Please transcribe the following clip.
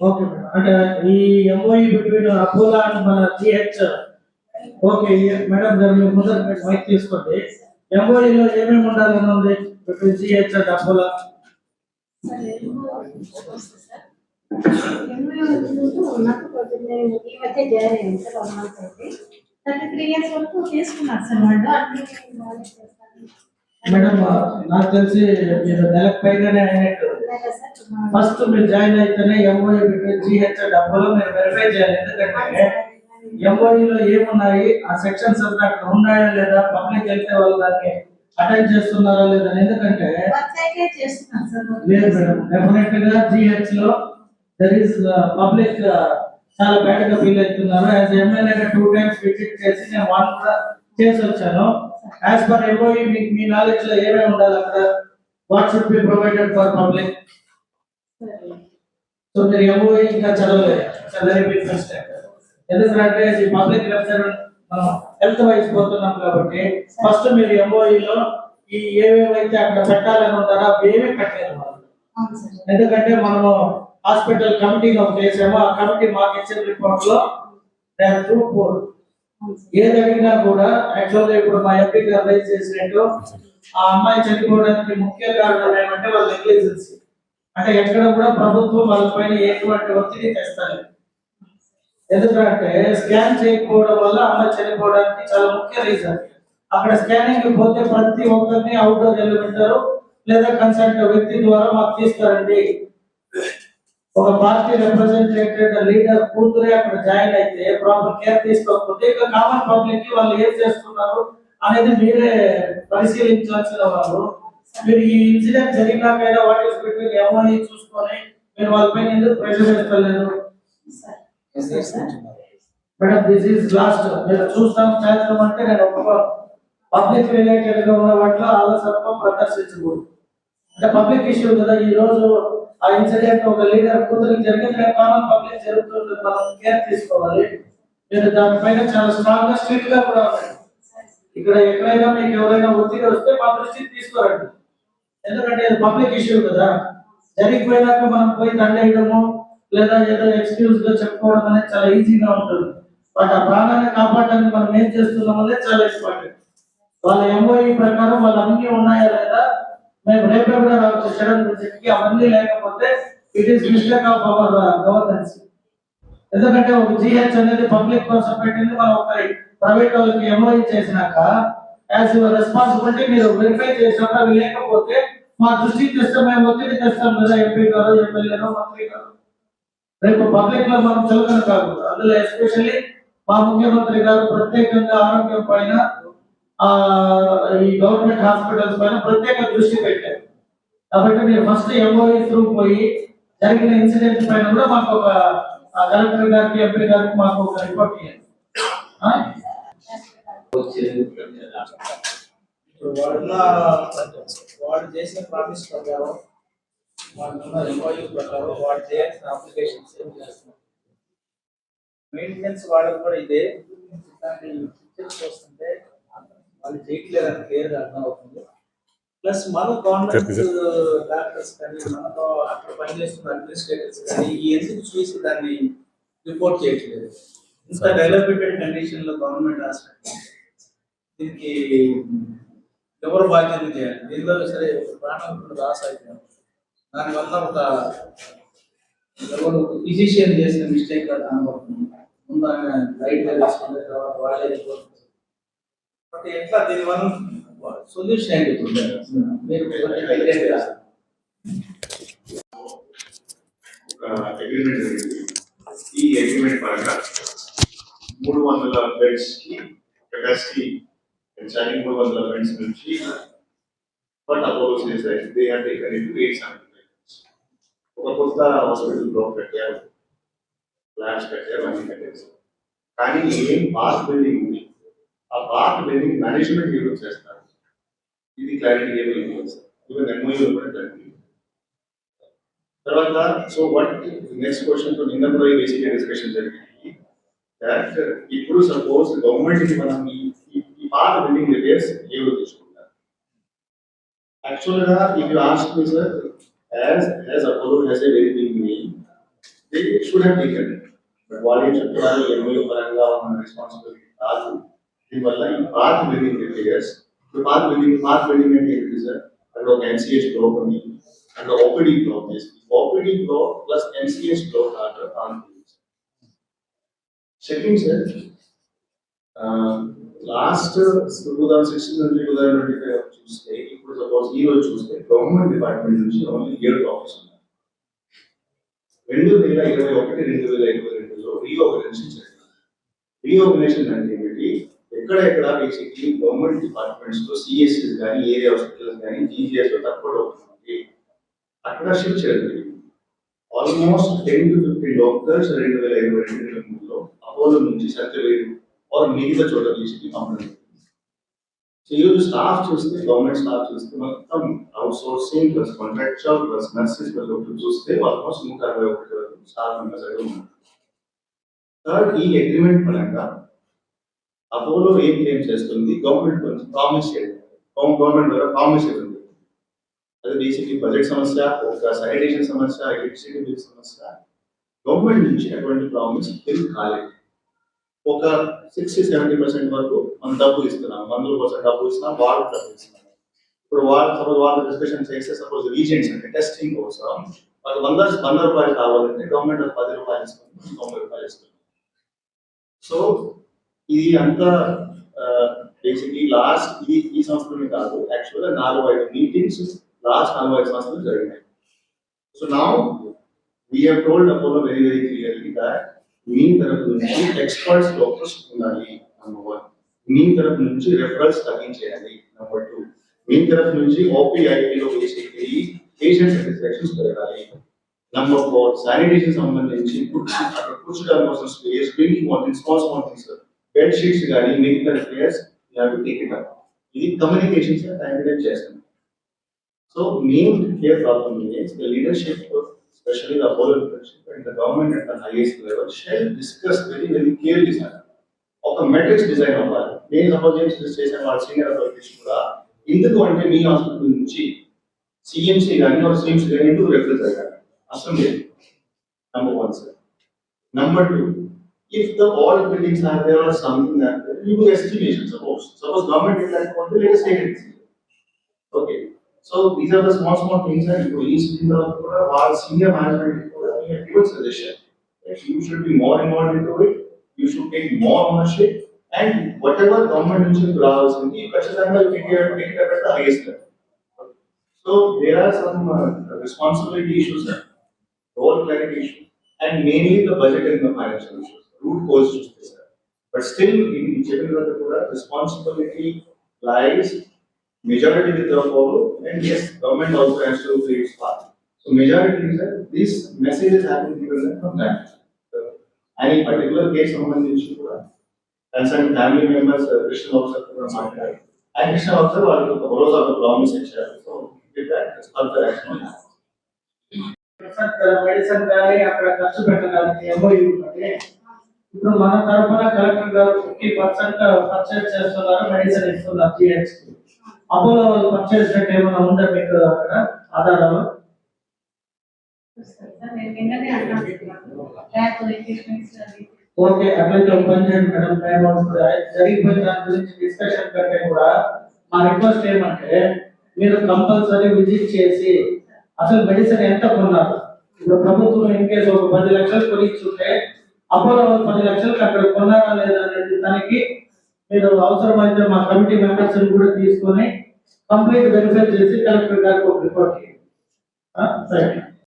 Okay అంటే ఈ MOE between అపోలా and మన జిహెచ్ ఓకే మేడం గారు మీరు ముందర మైక్ తీసుకోండి. ఎంఓఈలో ఏమేమి ఉండాలని ఉంది between GH and Apollo thirty three years వరకు తీసుకున్నారు సార్ వాళ్ళు. మేడం నాకు తెలిసి మీరు నెలకు పైగానే అయినట్టు. ఫస్ట్ మీరు జాయిన్ అయితేనే ఎంఓఈ బిట్వీన్ జిహెచ్ అపోలో మీరు వెరిఫై చేయాలి. ఎందుకంటే ఎంఓఈలో ఏమున్నాయి? ఆ సెక్షన్స్ అంతా అక్కడ ఉన్నాయా లేదా? పబ్లిక్ వెళ్తే వాళ్ళు దాన్ని అటెండ్ చేస్తున్నారా లేదా? ఎందుకంటే లేదు మేడం డెఫినెట్గా జిహెచ్లో దర్ ఇస్ పబ్లిక్ చాలా బ్యాడ్గా ఫీల్ అవుతున్నారు. యాజ్ ఎమ్మెల్యేగా టూ టైమ్స్ విజిట్ చేసి నేను వాళ్ళు కూడా చేసి వచ్చాను యాజ్ పర్ ఎంఓఈ మీకు మీ నాలెడ్జ్లో ఏమేమి ఉండాలి అక్కడ? What should be provided for public so మీరు ఎంఓఈ ఇంకా చదవలేదు. వెరీ బిగ్ మిస్టేక్ ఎందుకంటే ఇది పబ్లిక్ వెబ్సైట్ మనం హెల్త్ వైజ్ పోతున్నాం కాబట్టి ఫస్ట్ మీరు ఎంఓఈ లో ఈ ఏవేవైతే అక్కడ పెట్టాలని ఉంటారో ఏమీ పెట్టలేదు ఎందుకంటే మనము హాస్పిటల్ కమిటీని ఒకటి వేసాము ఆ కమిటీ మాకు ఇచ్చిన రిపోర్ట్లో టూ ఏదైనా కూడా యాక్చువల్గా ఇప్పుడు మా ఎంపీ గారు రైజ్ చేసినట్టు ఆ అమ్మాయి చనిపోవడానికి ముఖ్య కారణం ఏమంటే వాళ్ళ నెగ్లిజెన్సీ అంటే ఎక్కడ కూడా ప్రభుత్వం వాళ్ళపైన ఎటువంటి ఒత్తిడి తెస్తారు ఎందుకంటే స్కాన్ చేయకపోవడం వల్ల అమ్మాయి చనిపోవడానికి చాలా ముఖ్య రీజన్ అక్కడ స్కానింగ్ పోతే ప్రతి ఒక్కరిని అవుట్డోర్ వెళ్ళమంటారు లేదా కన్సల్ట్ వ్యక్తి ద్వారా మాకు తీసుకురండి. ఒక పార్టీ రిప్రజెంటేటివ్ లీడర్ కూతురే అక్కడ జాయిన్ అయితే ప్రాపర్ కేర్ తీసుకోకపోతే ఇక కామన్ పబ్లిక్కి వాళ్ళు ఏం చేస్తున్నారు అనేది మీరే పరిశీలించాల్సిన వాళ్ళు మీరు ఈ ఇన్సిడెంట్ జరిగినాకైనా వాట్ ఈస్ బిట్వీన్ ఎవరి చూసుకొని మీరు వాళ్ళపైన ఎందుకు ప్రెషర్ పెట్టలేదు? మేడం దిస్ ఈస్ లాస్ట్ మీరు చూస్తాం చేస్తాం అంటే నేను ఒప్పుకో పబ్లిక్ రిలేటెడ్గా ఉన్న వాటిలో ఆలోచన ప్రదర్శించకూడదు. అంటే పబ్లిక్ ఇష్యూ కదా ఈ రోజు ఆ ఇన్సిడెంట్ ఒక లీడర్ కూతురికి జరిగింది కామన్ పబ్లిక్ జరుగుతుంది మనం కేర్ తీసుకోవాలి. మీరు దానిపైన చాలా స్ట్రాంగ్గా స్ట్రిక్ట్గా కూడా ఇక్కడ ఎక్కడైనా మీకు ఎవరైనా ఒత్తిడి వస్తే మా దృష్టికి తీసుకురండి. ఎందుకంటే ఇది పబ్లిక్ ఇష్యూ కదా. జరిగిపోయినాక మనం పోయి దండేయడము లేదా ఏదో ఎక్స్క్యూజ్గా చెప్పుకోవడం అనేది చాలా ఈజీగా ఉంటుంది. బట్ ఆ ప్రాణాన్ని కాపాడడానికి మనం ఏం చేస్తున్నాం అనేది చాలా ఇంపార్టెంట్ వాళ్ళ ఎంఓఈ ప్రకారం వాళ్ళు అన్ని ఉన్నాయా లేదా మేము రేపు కూడా రావచ్చు? షెడ్యూల్ విజిట్కి అవన్నీ లేకపోతే it is mistake of our governance ఎందుకంటే ఒక జిహెచ్ అనేది పబ్లిక్ కోసం పెట్టింది. మనం ఒకరి ప్రైవేట్ వాళ్ళకి ఎంఓఈ చేసినాక యాజ్ యువర్ రెస్పాన్సిబిలిటీ మీరు వెరిఫై చేసినాక అవి లేకపోతే మా దృష్టికి తెస్తే మేము ఒత్తిడి తెస్తాం కదా ఎంపీ గారు ఎమ్మెల్యేలు మంత్రి గారు. రేపు పబ్లిక్లో మనం చులకన కాకూడదు అందులో ఎస్పెషల్లీ మా ముఖ్యమంత్రి గారు ప్రత్యేకంగా ఆరోగ్యం పైన ఈ గవర్నమెంట్ హాస్పిటల్స్ పైన ప్రత్యేక దృష్టి పెట్టారు. కాబట్టి మీరు ఫస్ట్ ఎంఓఈ త్రూ పోయి జరిగిన ఇన్సిడెంట్ పైన కూడా మాకు ఒక కలెక్టర్ గారికి ఎంపీ గారికి మాకు ఒక రిపోర్ట్ ఇవ్వండి వాళ్ళు ఇప్పుడు వాడు చేసిన ప్రామిస్ ప్రకారం వాడున్న ఎంఓయూ ప్రకారం వాడు చేయాల్సిన అప్లికేషన్స్ ఏం చేస్తున్నాం మెయింటెనెన్స్ వాళ్ళకి కూడా ఇదే. దాన్ని వస్తుంటే వాళ్ళు చేయట్లేదని క్లియర్గా అర్థమవుతుంది. ప్లస్ మన గవర్నమెంట్ డాక్టర్స్ కానీ మనతో అక్కడ పనిచేస్తున్న అడ్మినిస్ట్రేటర్స్ కానీ ఎందుకు చూసి దాన్ని రిపోర్ట్ చేయట్లేదు ఇంత డెవలప్డ్ కండిషన్లో గవర్నమెంట్ హాస్పిటల్ దీనికి ఎవరు బాధ్యత చేయాలి? దీనిలో సరే ఒక ప్రాణం రాస్ అయిపోయాం దానివల్ల ఒక ఎవరు ఫిజిషియన్ చేసిన మిస్టేక్ కనబడుతుంది ముందు ఆయన లైట్ తర్వాత వాళ్ళే వెళ్ళిపోతుంది బట్ ఎట్లా దీనివల్ల సొల్యూషన్ ఏంటి ఇప్పుడు మీరు కొంచెం highlight చేస్తారు. ఒక అగ్రిమెంట్ జరిగింది ఈ అగ్రిమెంట్ పరంగా మూడు వందల బెడ్స్కి కెపాసిటీ పెంచాలి. మూడు వందల బెడ్స్ నుంచి బట్ అపోలో చేశారు. They have taken it eight ఒక కొత్త హాస్పిటల్ బ్లాక్ కట్టారు. ల్యాబ్స్ కట్టారు అన్ని కట్టారు. కానీ ఏం పార్క్ బిల్డింగ్ ఉంది ఆ పార్క్ బిల్డింగ్ మేనేజ్మెంట్ ఈరోజు చేస్తారు. ఇది క్లారిటీ ఏమీ లేదు. ఈవెన్ ఎంఓఈలో కూడా క్లారిటీ తర్వాత సో వాట్ నెక్స్ట్ క్వశ్చన్తో నిన్న కూడా బేసిక్ డిస్కషన్ జరిగింది. దట్ ఇప్పుడు సపోజ్ గవర్నమెంట్కి మనం ఈ ఈ- ఈ పాత బిల్డింగ్ రిపేర్స్ ఏవో తీసుకుంటారు? Actually, uh, if you ask me, sir, as, as Apollo has a very big name, they should have taken it. But వాళ్ళు ఏం చెప్తున్నారు? ఎంఓయూ పరంగా ఉన్న రెస్పాన్సిబిలిటీ కాదు. దీనివల్ల ఈ పార్క్ బిల్డింగ్ రిపేర్స్ ఇప్పుడు పార్క్ బిల్డింగ్ పార్క్ బిల్డింగ్ అంటే ఏంటి సార్ అక్కడ ఒక ఎంసీహెచ్ బ్లాక్ ఉంది అక్కడ ఓపీడీ బ్లాక్ చేసి OPD block plus MCH block order on second sir last two thousand sixteen నుంచి టూ థౌసండ్ ట్వంటీ ఫైవ్ చూస్తే ఇప్పుడు సపోజ్ ఈ రోజు చూస్తే గవర్నమెంట్ డిపార్ట్మెంట్ నుంచి ఓన్లీ ఏడు టాపిక్స్ ఉన్నాయి రెండు వేల ఇరవై ఒకటి రెండు వేల ఇరవై రెండులో రీఆర్గనైజేషన్ జరిగింది రీఆర్గనైజేషన్ అంటే ఏమిటి ఎక్కడెక్కడ బేసిక్లీ గవర్నమెంట్ డిపార్ట్మెంట్స్లో సిఎస్ఎస్ కానీ ఏరియా హాస్పిటల్స్ కానీ జీజీఎస్లో తక్కువ అవుతుంది అక్కడ షిఫ్ట్ చేయడం almost ten to fifteen doctors రెండు వేల ఇరవై రెండు వేల మూడులో అపోలో నుంచి సత్యవేడు ఆర్ మిగతా చోట బేసిక్లీ పంపడం సో ఈరోజు స్టాఫ్ చూస్తే గవర్నమెంట్ స్టాఫ్ చూస్తే మొత్తం outsourcing plus contractual plus nurses plus ఒకటి చూస్తే ఆల్మోస్ట్ నూట అరవై ఒకటి వరకు స్టాఫ్ మెంబర్స్ అయితే ఉన్నారు. థర్డ్ ఈ అగ్రిమెంట్ పరంగా అపోలో ఏం క్లెయిమ్ చేస్తుంది? గవర్నమెంట్ కొంచెం ప్రామిస్ చేయడం. గవర్నమెంట్ ద్వారా ప్రామిస్ చేయడం. అది బేసిక్లీ బడ్జెట్ సమస్య ఒక శానిటేషన్ సమస్య ఎలక్ట్రిసిటీ బిల్ సమస్య. గవర్నమెంట్ నుంచి అటువంటి ప్రామిస్ ఫిల్ కాలేదు. ఒక సిక్స్టీ సెవెంటీ పర్సెంట్ వరకు మనం డబ్బు ఇస్తున్నాం. వందల పర్సెంట్ డబ్బు ఇస్తున్నాం వాళ్ళు డబ్బు ఇస్తున్నాం ఇప్పుడు వాళ్ళు సపోజ్ వాళ్ళు డిస్కషన్ చేస్తే సపోజ్ రీజెంట్స్ అంటే టెస్టింగ్ కోసం వాళ్ళకి వంద వంద రూపాయలు కావాలంటే గవర్నమెంట్ పది రూపాయలు ఇస్తుంది తొంభై రూపాయలు ఇస్తుంది. సో ఇది అంతా బేసిక్లీ లాస్ట్ ఇది ఈ సంవత్సరమే కాదు యాక్చువల్గా నాలుగు ఐదు మీటింగ్స్ లాస్ట్ నాలుగు ఐదు సంవత్సరాలు జరిగినాయి. సో నా we have told Apollo very very clearly that మీ తరపు నుంచి ఎక్స్పర్ట్స్ డాక్టర్స్ ఉండాలి నెంబర్ వన్ మీ తరపు నుంచి రెఫరల్స్ తగ్గించేయాలి నెంబర్ టూ మీ తరపు నుంచి ఓపీఐపీలో బేసిక్లీ పేషెంట్ సాటిస్ఫాక్షన్స్ పెరగాలి. నెంబర్ ఫోర్ శానిటేషన్ సంబంధించి ఫుడ్ కూర్చోడానికి కోసం space drinking waiting spans waiting sir bed sheets కానీ మిగతా రిపేర్స్ టేక్ ఇట్ అప్ ఇది కమ్యూనికేషన్స్ హ్యాండిల్ చేస్తుంది. So main care problem is the leadership, especially the whole leadership and the government at the highest level shall discuss very very clearly. sir. ఒక metrics design అవ్వాలి. నేను suppose ఏం suggest చేశాను వాళ్ళ senior authorities కూడా ఎందుకు అంటే మీ హాస్పిటల్ నుంచి సిఎంసి కానీ ఒక సిఎంసి కానీ ఎందుకు రెఫరెన్స్ అయ్యారు అసలు లేదు. Number one sir number two if the all buildings are there or something that you do estimation, suppose. Suppose government is like what the latest take. Okay. So these are the small small things that police in the our senior management we have given suggestion that you should be more involved into it, you should take more ownership, and whatever government which is allows in the Kachasanga, you can take it at the highest level. So there are some uh, responsibility issues there, role clarity issues, and mainly the budget and the financial issues. Route course చూస్తే sir but still ఇది చెప్పిన తర్వాత కూడా responsibility lies majority with the Apollo, and yes, government also has to play its part. So majority is that this message is happening given them from that. Any particular case సంబంధించి కూడా concerned family members, uh, Christian officer కూడా మాట్లాడారు. And Christian officer వాళ్ళు ఒక భరోసా ఒక promise ఇచ్చారు. So with that, it's further action will happen. Medicine కానీ అక్కడ ఖర్చు పెట్టడానికి ఎంఓయూ ఉన్నది ఇప్పుడు మన తరఫున కలెక్టర్ గారు ఫిఫ్టీ పర్సెంట్ పర్చేజ్ చేస్తున్నారు మెడిసిన్ ఇస్తున్నారు జిహెచ్ అపోలో పర్చేజ్ రేట్ ఏమైనా ఉందా మీకు అక్కడ ఆధారాలు? ఓకే అట్లయితే ఒక పని చేయండి మేడం టైం అవుతుంది. జరిగిపోయిన దాని గురించి డిస్కషన్ కంటే కూడా మా రిక్వెస్ట్ ఏమంటే మీరు కంపల్సరీ విజిట్ చేసి అసలు మెడిసిన్ ఎంత కొన్నారు? ఇప్పుడు ప్రభుత్వం ఇన్ కేసు ఒక పది లక్షలు కొనిచ్చుంటే అపోలో పది లక్షలకు అక్కడ కొన్నారా లేదా అనేది తనకి మీరు అవసరమైతే మా కమిటీ మెంబర్స్ కూడా తీసుకొని కంప్లీట్ వెరిఫై చేసి కలెక్టర్ గారికి ఒక రిపోర్ట్ చేయండి